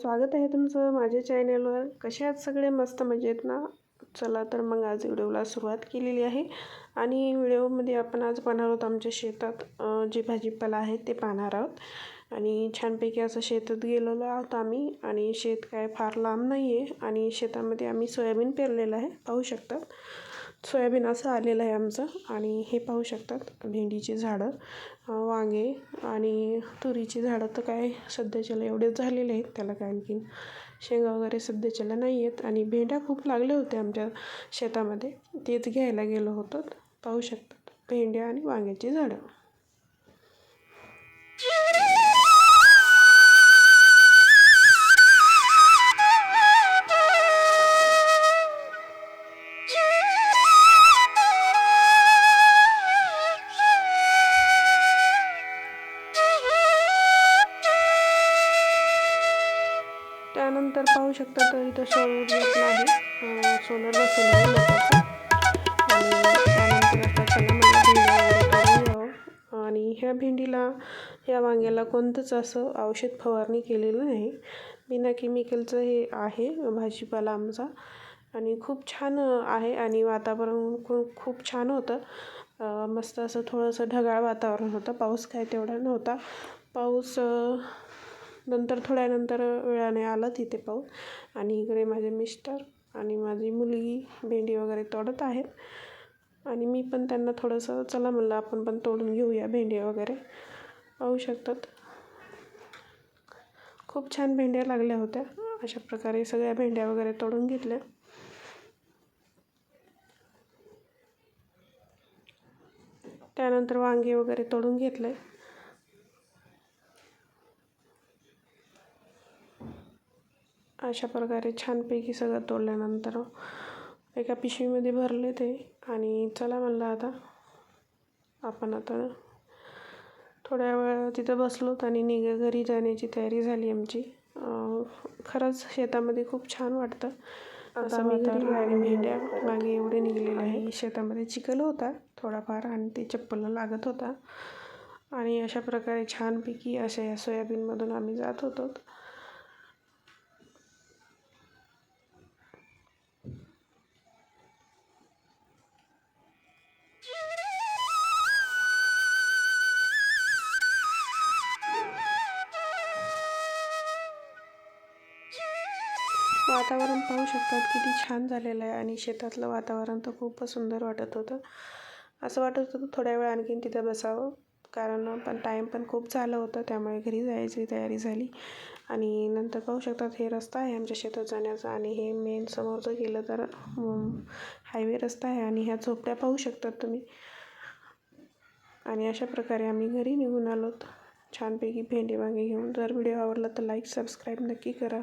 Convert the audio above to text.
स्वागत आहे तुमचं माझ्या चॅनलवर. कसे आहात सगळे? मस्त मजेत ना? चला तर मग आज व्हिडिओला सुरुवात केलेली आहे. आणि व्हिडिओमध्ये आपण आज पाहणार आहोत आमच्या शेतात जे भाजीपाला आहे ते पाहणार आहोत. आणि छानपैकी असं शेतात गेलेलो आहोत आम्ही. आणि शेत काय फार लांब नाही आहे आणि शेतामध्ये आम्ही सोयाबीन पेरलेलं आहे. पाहू शकतात. सोयाबीन असं आलेलं आहे आमचं आणि हे पाहू शकतात भेंडीची झाडं वांगे आणि तुरीची झाडं तर काय सध्याच्याला एवढेच झालेले आहेत. त्याला काय आणखीन शेंगा वगैरे सध्याच्याला नाही आहेत आणि भेंड्या खूप लागल्या होत्या आमच्या शेतामध्ये. तेच घ्यायला गेलो होतो. पाहू शकतात भेंड्या आणि वांग्याची झाडं. त्यानंतर पाहू शकता तर इथं सोलर घेतलं आहे अं, सोलर बसवलं आणि त्यानंतर आता मला आणि ह्या भेंडीला या वांग्याला कोणतंच असं औषध फवारणी केलेलं नाही. बिना केमिकलचं हे आहे भाजीपाला आमचा. आणि खूप छान आहे आणि वातावरण खूप खूप छान होतं. मस्त असं थोडंसं ढगाळ वातावरण होतं. पाऊस काय तेवढा नव्हता. पाऊस नंतर थोड्यानंतर वेळाने आला तिथे पाऊस आणि इकडे माझे मिस्टर आणि माझी मुलगी भेंडी वगैरे तोडत आहेत. आणि मी पण त्यांना थोडंसं चला म्हणलं आपण पण तोडून घेऊया भेंड्या वगैरे. पाहू शकतात. खूप छान भेंड्या लागल्या होत्या. अशा प्रकारे सगळ्या भेंड्या वगैरे तोडून घेतल्या. त्यानंतर वांगे वगैरे तोडून घेतले. अशा प्रकारे छानपैकी सगळं तोडल्यानंतर एका पिशवीमध्ये भरले ते. आणि चला म्हणलं आता आपण आता थोड्या वेळ तिथं बसलोत आणि निघ घरी जाण्याची तयारी झाली आमची. खरंच शेतामध्ये खूप छान वाटतं. असं मी आणि भेंड्या मागे एवढे निघलेले आहे. शेतामध्ये चिखल होता थोडाफार आणि ते चप्पलला लागत होता. आणि अशा प्रकारे छानपैकी अशा या सोयाबीनमधून आम्ही जात होतो. वातावरण पाहू शकतात किती छान झालेलं आहे आणि शेतातलं वातावरण तर खूपच सुंदर वाटत होतं. असं वाटत होतं थोड्या वेळ आणखीन तिथं बसावं. कारण पण टाईम पण खूप झालं होतं त्यामुळे घरी जायची तयारी झाली. आणि नंतर पाहू शकतात हे रस्ता आहे आमच्या शेतात जाण्याचा आणि हे मेन समोरचं गेलं तर हायवे रस्ता आहे आणि ह्या झोपड्या पाहू शकतात तुम्ही. आणि अशा प्रकारे आम्ही घरी निघून आलोत. छानपैकी भेंडी वांगे घेऊन. जर व्हिडिओ आवडला तर लाईक सबस्क्राईब नक्की करा.